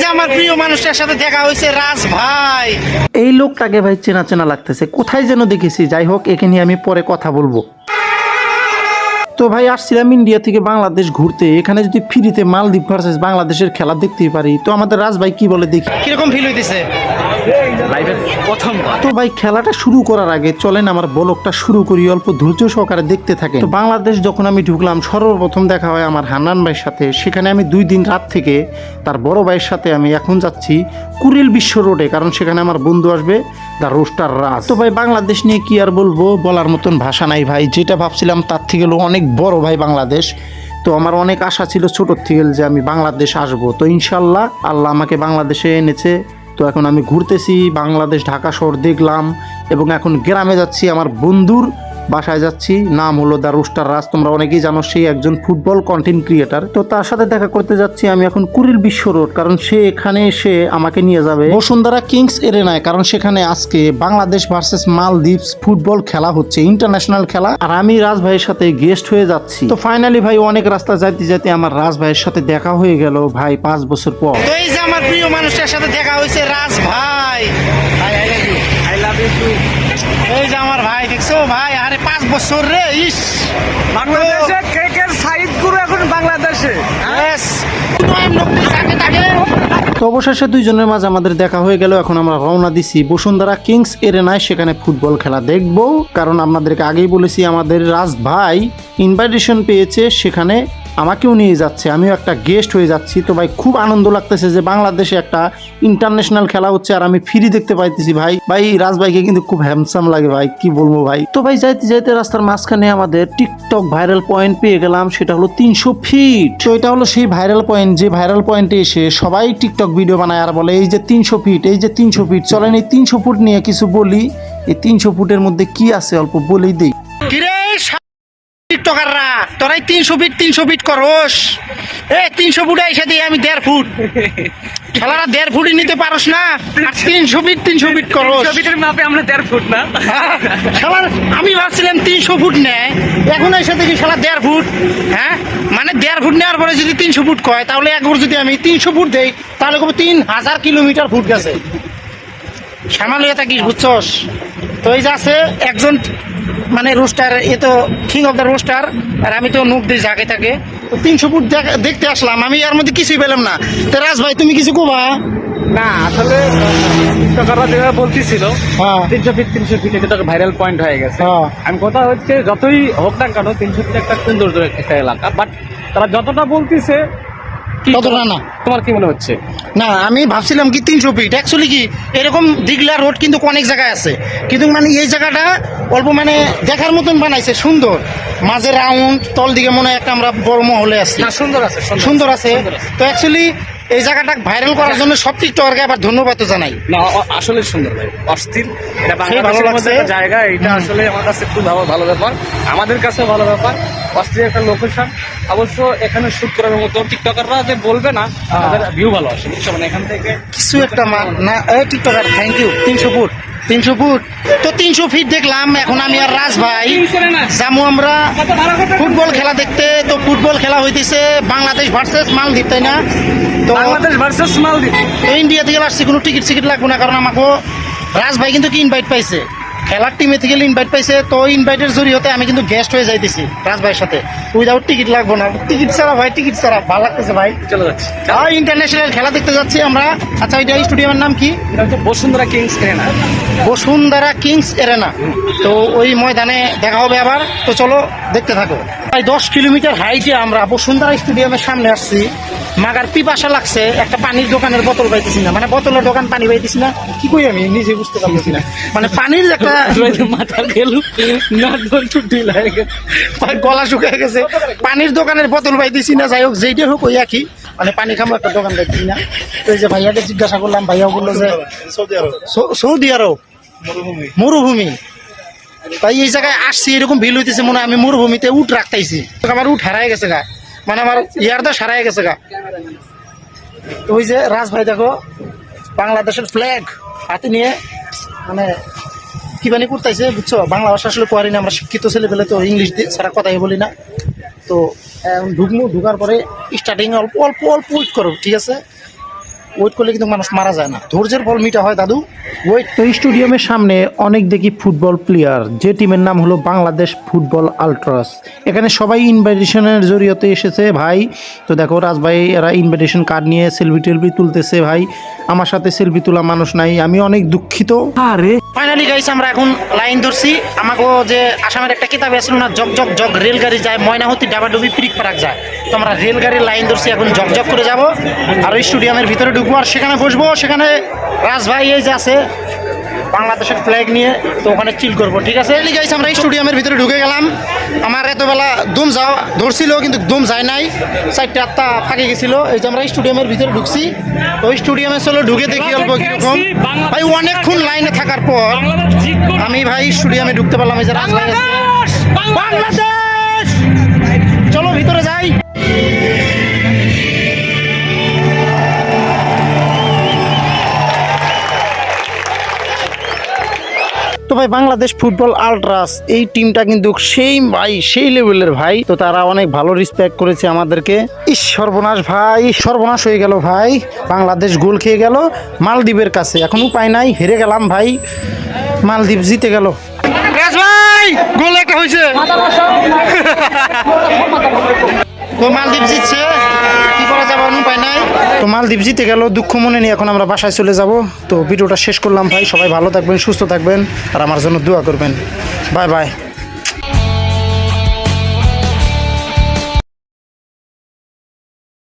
যে আমার প্রিয় মানুষটার সাথে দেখা হয়েছে রাজ ভাই। এই লোকটাকে ভাই চেনা চেনা লাগতেছে। কোথায় যেন দেখেছি। যাই হোক একে নিয়ে আমি পরে কথা বলব। তো ভাই আসছিলাম ইন্ডিয়া থেকে বাংলাদেশ ঘুরতে। এখানে যদি ফ্রিতে মালদ্বীপ ভার্সেস বাংলাদেশের খেলা দেখতে পারি। তো আমাদের রাজ ভাই কি বলে দেখি। কীরকম ফিল হইতেছে? প্রথম তো ভাই, খেলাটা শুরু করার আগে চলেন আমার বলকটা শুরু করি, অল্প ধৈর্য সহকারে দেখতে থাকে তো বাংলাদেশ যখন আমি ঢুকলাম, সর্বপ্রথম দেখা হয় আমার হান্নান ভাইয়ের সাথে। সেখানে আমি দুই দিন রাত থেকে তার বড় ভাইয়ের সাথে আমি এখন যাচ্ছি কুড়িল বিশ্ব রোডে, কারণ সেখানে আমার বন্ধু আসবে দ্য রোস্টার রাজ। তো ভাই, বাংলাদেশ নিয়ে কি আর বলব, বলার মতন ভাষা নাই ভাই। যেটা ভাবছিলাম, তার থেকে অনেক বড় ভাই বাংলাদেশ। তো আমার অনেক আশা ছিল ছোটোর থেকে যে আমি বাংলাদেশ আসব। তো ইনশাল্লাহ আল্লাহ আমাকে বাংলাদেশে এনেছে। তো এখন আমি ঘুরতেছি বাংলাদেশ ঢাকা শহর দেখলাম এবং এখন গ্রামে যাচ্ছি আমার বন্ধুর বাসায় যাচ্ছি, নাম হলো দ্য রোস্টার রাজ, তোমরা অনেকেই জানো সেই একজন ফুটবল কন্টেন্ট ক্রিয়েটার তো তার সাথে দেখা করতে যাচ্ছি, আমি এখন কুড়িল বিশ্ব রোড, কারণ সে এখানে এসে আমাকে নিয়ে যাবে। বসুন্ধরা কিংস এরেনায়, কারণ সেখানে আজকে বাংলাদেশ ভার্সেস মালদ্বীপস ফুটবল খেলা হচ্ছে ইন্টারন্যাশনাল খেলা। আর আমি রাজ ভাইয়ের সাথে গেস্ট হয়ে যাচ্ছি। তো ফাইনালি ভাই, অনেক রাস্তা যাইতে যাইতে আমার রাজ ভাইয়ের সাথে দেখা হয়ে গেল ভাই পাঁচ বছর পর। এই যে আমার প্রিয় মানুষটার সাথে দেখা হয়েছে রাজ ভাই। আই লাভ ইউ টু এই যে আমার ভাই দেখছ ভাই আরে পাঁচ বছর রে ইস। বাংলাদেশে সাইড গুরু এখন বাংলাদেশে। তো অবশেষে দুইজনের মাঝে আমাদের দেখা হয়ে গেল। এখন আমরা রওনা দিছি বসুন্ধরা কিংস এরেনায়। সেখানে ফুটবল খেলা দেখব। কারণ আপনাদেরকে আগেই বলেছি আমাদের রাজ ভাই ইনভাইটেশন পেয়েছে সেখানে আমাকেও নিয়ে যাচ্ছে, আমিও একটা গেস্ট হয়ে যাচ্ছি। তো ভাই, খুব আনন্দ লাগতেছে যে বাংলাদেশে একটা ইন্টারন্যাশনাল খেলা হচ্ছে আর আমি ফ্রি দেখতে পাইতেছি ভাই। ভাই, রাজ ভাইকে কিন্তু খুব হ্যান্ডসাম লাগে ভাই, কি বলব ভাই। তো ভাই, যাইতে যাইতে রাস্তার মাঝখানে আমাদের টিকটক ভাইরাল পয়েন্ট পেয়ে গেলাম, সেটা হলো তিনশো ফিট তো এটা হলো সেই ভাইরাল পয়েন্ট যে ভাইরাল পয়েন্টে এসে সবাই টিকটক ভিডিও বানায় আর বলে, এই যে তিনশো ফিট এই যে তিনশো ফিট চলেন এই তিনশো ফুট নিয়ে কিছু বলি। এই তিনশো ফুটের মধ্যে কি আছে? অল্প বলেই দিই। তোরাই তিনশো ফিট তিনশো ফিট করস। এ তিনশো ফুটে এসে দিয়ে আমি দেড় ফুট। খেলারা দেড় ফুটই নিতে পারস না। আর তিনশো ফিট তিনশো ফিট করস। ছবিটার মাপে আমরা দেড় ফুট না। খেলার আমি ভাবছিলাম তিনশো ফুট নেয় এখন এসে দেখি খেলা দেড় ফুট। হ্যাঁ? মানে দেড় ফুট নেওয়ার পরে যদি তিনশো ফুট কয় তাহলে একবার যদি আমি তিনশো ফুট দেই তাহলে কবে তিন হাজার কিলোমিটার ফুট গেছে। শ্যামালিয়া থাকিস বুঝছস? তো এই যে আছে একজন মানে রোস্টার এ তো কিং অফ দ্য রোস্টার আর আমি তো নুক দিই জাগে থাকে। তো তিনশো ফুট দেখ- দেখতে আসলাম আমি এর মধ্যে কিছুই পেলাম না। তো রাজ ভাই তুমি কিছু কোবা? না আসলে টিকটকাররা যেভাবে বলতেছিল হ্যাঁ। তিনশো ফিট তিনশো ফিট এটা তো ভাইরাল পয়েন্ট হয়ে গেছে। হ্যাঁ। আমি কথা হচ্ছে যতই হোক না কেন তিনশো ফিট একটা সৌন্দর্য একটা এলাকা বাট তারা যতটা বলতেছে ততটা না। তোমার কি মনে হচ্ছে? না আমি ভাবছিলাম কি তিনশো ফিট অ্যাকচুয়ালি কি এরকম দিগলা রোড কিন্তু অনেক জায়গায় আছে। কিন্তু মানে এই জায়গাটা অল্প মানে দেখার মতন বানাইছে সুন্দর। মাঝে রাউন্ড তল দিকে মনে হয় একটা আমরা বড় মহলে আছি। না সুন্দর আছে সুন্দর। আছে। তো অ্যাকচুয়ালি এই জায়গাটা ভাইরাল করার জন্য সব টিকটকারকে আবার ধন্যবাদ জানাই। না আসলে সুন্দর ভাই অস্থির। এটা বাংলাদেশের। মধ্যে একটা জায়গা এটা আসলে আমার কাছে খুব ভালো ভালো ব্যাপার। আমাদের কাছে ভালো ব্যাপার। অস্থির একটা লোকেশন অবশ্য এখানে শুট করার মতো টিকটকাররা যে বলবে না তাদের ভিউ ভালো আসে। মানে এখান থেকে কিছু একটা না টিকটকার থ্যাংক ইউ তিনশো ফুট। তিনশো ফুট। তো তিনশো ফিট দেখলাম এখন আমি আর রাজ ভাই যাব আমরা ফুটবল খেলা দেখতে। তো ফুটবল খেলা হইতেছে বাংলাদেশ ভার্সেস মালদ্বীপ তাই না? তো বাংলাদেশ ভার্সেস মালদ্বীপ। তো ইন্ডিয়া থেকে আসছি কোনো টিকিট সিকিট লাগবে না কারণ আমাকে রাজ ভাই কিন্তু কি ইনভাইট পাইছে? খেলার টিমে থেকে ইনভাইট পাইছে তো ইনভাইটের জরিয়তে আমি কিন্তু গেস্ট হয়ে যাইতেছি রাজ ভাইয়ের সাথে। উইদাউট টিকিট লাগবো না। টিকিট ছাড়া ভাই টিকিট ছাড়া ভালো লাগতেছে ভাই। চলে যাচ্ছে। ইন্টারন্যাশনাল খেলা দেখতে যাচ্ছি আমরা। আচ্ছা এটা স্টেডিয়ামের নাম কি? Bashundhara kings arena Bashundhara kings arena তো ওই ময়দানে দেখা হবে আবার। তো চলো দেখতে থাকো। প্রায় দশ কিলোমিটার হাইটে আমরা বসুন্ধরা স্টেডিয়ামের সামনে আসছি। মাগার পিপাসা লাগছে একটা পানির দোকানের বোতল পাইতেছি না। মানে বোতলের দোকান পানি পাইতেছি না। কি কই আমি? নিজে বুঝতে পারতেছি না। মানে পানির একটা মাথা গেল গোল শুকিয়ে গেছে। পানির দোকানের বোতল পাইতেছি না। যাই হোক যেইটা হোক ওই একই। মানে পানি খামো একটা দোকান পাইতেছি না। তো এই যে ভাইয়াকে জিজ্ঞাসা করলাম ভাইয়াও বলল যে সৌদি আরব। মরুভূমি। তাই এই জায়গায় আসছি এরকম ভিল হইতেছে মনে হয় আমি মরুভূমিতে উঠ রাখতেছি। আমার উঠ হারাই গেছে গা। মানে আমার ইয়ার তো সারাই গেছে গা। ওই যে রাজ ভাই দেখো, বাংলাদেশের ফ্ল্যাগ হাতে নিয়ে মানে কি বানি করতেছে বুঝছ? বাংলা ভাষা আসলে পারি না, আমরা শিক্ষিত ছেলে পেলে তো ইংলিশ দিয়ে সারা কথাই বলি না। তো ঢুকমু, ঢুকার পরে স্টার্টিং অল্প অল্প অল্প উইট করো, ঠিক আছে? ওয়েট করলে কিন্তু মানুষ মারা যায় না। ধৈর্যের ফল মিটা হয় দাদু। ওয়েট তো স্টেডিয়ামের সামনে অনেক দেখি ফুটবল প্লেয়ার যে টিমের নাম হলো বাংলাদেশ ফুটবল আলট্রাস। এখানে সবাই ইনভাইটেশনের জরিয়তে এসেছে ভাই। তো দেখো রাজ ভাই এরা ইনভাইটেশন কার্ড নিয়ে সেলফি টেলফি তুলতেছে ভাই। আমার সাথে সেলফি তোলা মানুষ নাই আমি অনেক দুঃখিত। আরে। ফাইনালি গাইস আমরা এখন লাইন ধরছি। আমাকে যে আসামের একটা কিতাব আসলো না জগ জগ জগ রেলগাড়ি যায় ময়নাহতি ডাবাডুবি পিরিক পারাক যায়। তো আমরা রেলগাড়ির লাইন ধরছি এখন জগ জগ করে যাব। আর ওই স্টেডিয়ামের ভিতরে আর সেখানে বসবো সেখানে রাজ ভাই এই যে আছে বাংলাদেশের ফ্ল্যাগ নিয়ে তো ওখানে চিল করব ঠিক আছে? এলি গাইস আমরা স্টেডিয়ামের ভিতরে ঢুকে গেলাম। আমার এতবেলা দুম যাওয়া ধরছিল কিন্তু দুম যায় নাই। চারটে আটটা ফাঁকে গেছিল। এই যে আমরা স্টেডিয়ামের ভিতরে ঢুকছি। তো ওই স্টেডিয়ামে চলো ঢুকে দেখি অল্প কীরকম। ভাই অনেকক্ষণ লাইনে থাকার পর আমি ভাই স্টুডিয়ামে ঢুকতে পারলাম। এই যে রাজ ভাই আছে। বাংলাদেশ! চলো ভিতরে যাই। তো ভাই বাংলাদেশ ফুটবল আলট্রাস এই টিমটা কিন্তু সেই ভাই সেই লেভেলের ভাই। তো তারা অনেক ভালো রেসপেক্ট করেছে আমাদেরকে। ইস সর্বনাশ ভাই সর্বনাশ হয়ে গেল ভাই। বাংলাদেশ গোল খেয়ে গেল মালদ্বীপের কাছে। এখন উপায় নাই হেরে গেলাম ভাই। মালদ্বীপ জিতে গেল। ভাই! গোল একটা হয়েছে। তো মালদ্বীপ জিতছে। করা যাবে উপায় নাই। তো মালদ্বীপ জিতে গেল, দুঃখ মনে নিয়ে এখন আমরা বাসায় চলে যাব। তো ভিডিওটা শেষ করলাম ভাই, সবাই ভালো থাকবেন, সুস্থ থাকবেন, আর আমার জন্য দোয়া করবেন। Bye bye.